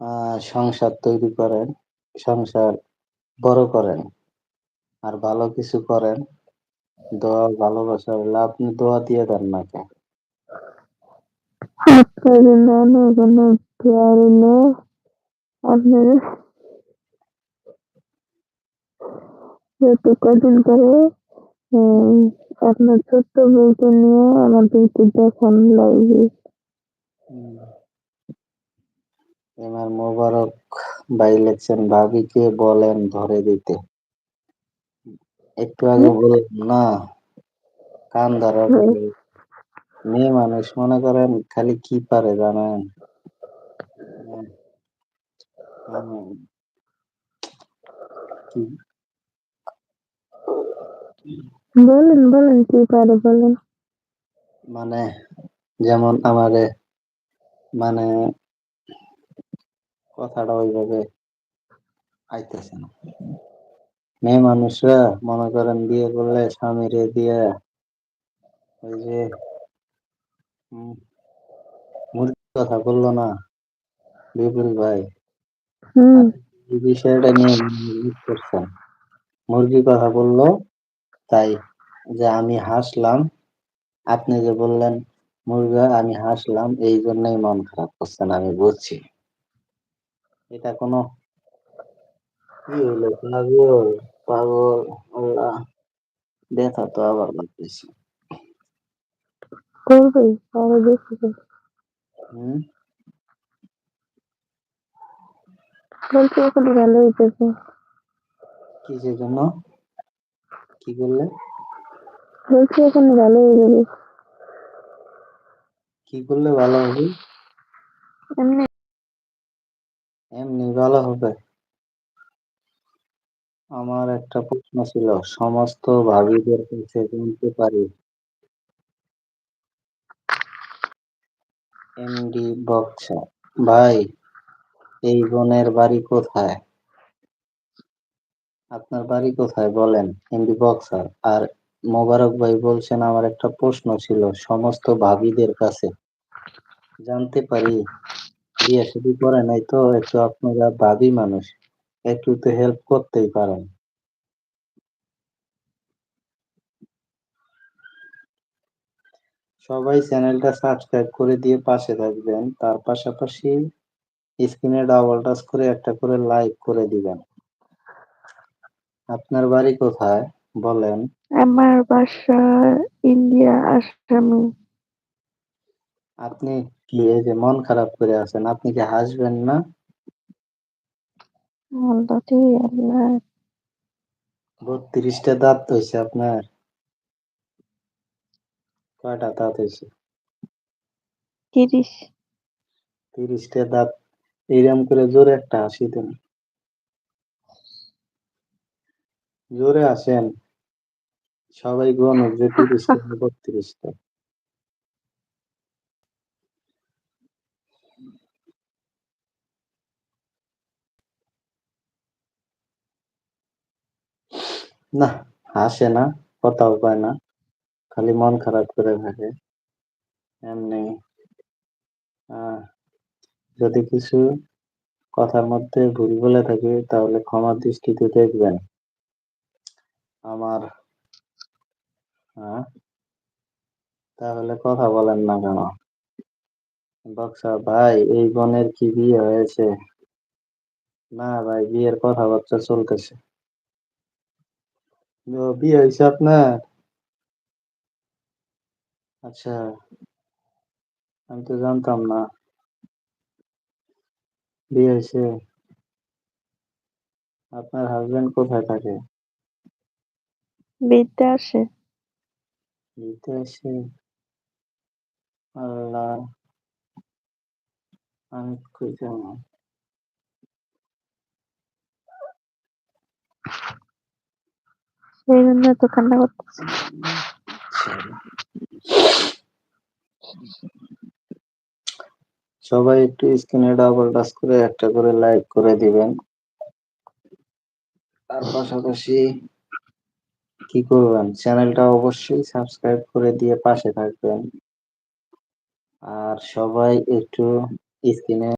আহ সংসার তৈরি করেন সংসার বড় করেন আর ভালো কিছু করেন দোয়া ভালোবাসা হলে আপনি দোয়া দিয়ে দেন নাকি কদিন উম, আপনার ছোট্ট বউকে নিয়ে আমাদের একটু দেখান লাগবে। এবার মোবারক ভাই লেখছেন ভাবিকে বলেন ধরে দিতে। একটু আগে বললাম না কান ধরা মেয়ে মানুষ মনে করেন খালি কি পারে জানেন? বলেন বলেন কি পারে বলেন। মানে যেমন আমারে মানে কথাটা ওইভাবে আইতেছে না। মেয়ে মানুষরা মনে করেন বিয়ে করলে স্বামীরে দিয়ে ওই যে মুরগির কথা বলল না বিপুল ভাই? বিষয়টা নিয়ে করছেন মুরগির কথা বলল তাই যে আমি হাসলাম আপনি যে বললেন মুরগা আমি হাসলাম এই জন্যই মন খারাপ করছেন আমি বুঝছি। এটা কোনো কি হইল পাগল পাগল আল্লাহ। ব্যথা তো আবার লাগতেছে করবেই আরও বেশি হম? বলছি এখন ভালো হইতেছে কিসের জন্য? কি করলে বলছি এখন ভালো হয়ে যাবে কি করলে ভালো হবে? এমনি এমনি ভালো হবে। আমার একটা প্রশ্ন ছিল, সমস্ত ভাবিদের কাছে জানতে পারি। এমডি বক্সা, ভাই, এই বোনের বাড়ি কোথায়? আপনার বাড়ি কোথায়? বলেন এমডি বক্সার। আর মোবারক ভাই বলছেন, আমার একটা প্রশ্ন ছিল, সমস্ত ভাবিদের কাছে জানতে পারি বিয়ে শুধু করে নাই তো একটু আপনারা ভাবি মানুষ। একটু তো হেল্প করতেই পারেন। সবাই চ্যানেলটা সাবস্ক্রাইব করে দিয়ে পাশে থাকবেন। তার পাশাপাশি স্ক্রিনে ডাবল টাচ করে একটা করে লাইক করে দিবেন। আপনার বাড়ি কোথায়? বলেন। আমার বাসা ইন্ডিয়া, আসামি। আপনি কি এই যে মন খারাপ করে আছেন আপনি কি হাসবেন না? আল্লাহটি আল্লাহ বত্রিশটা দাঁত হয়েছে আপনার। কয়টা দাঁত হয়েছে তিরিশ। তিরিশটা দাঁত। এইরকম করে জোরে একটা হাসি দেন। জোরে আসেন সবাই গণক যে তিরিশটা বত্রিশটা। না হাসে না, কথাও পায় না, খালি মন খারাপ করে থাকে। এমনি যদি কিছু কথার মধ্যে ভুল বলে থাকি, তাহলে ক্ষমা দৃষ্টিতে দেখবেন। আমার তাহলে কথা বলেন না কেন? বক্সা, ভাই, এই বোনের কি বিয়ে হয়েছে? না, ভাই, বিয়ের কথাবার্তা চলতেছে। বিয়ে হয়েছে আপনার? আচ্ছা আমি তো জানতাম না। বিয়ে হয়েছে। আপনার হাজবেন্ড কোথায় থাকে? বিদেশে। বিদেশে। আল্লাহ আমি কই যাব সেই জন্য তো কান্না করতেছে সবাই একটু স্ক্রিনে ডাবল টাচ করে একটা করে লাইক করে দিবেন। তার পাশাপাশি কি করবেন? চ্যানেলটা অবশ্যই সাবস্ক্রাইব করে দিয়ে পাশে থাকবেন। আর সবাই একটু স্ক্রিনে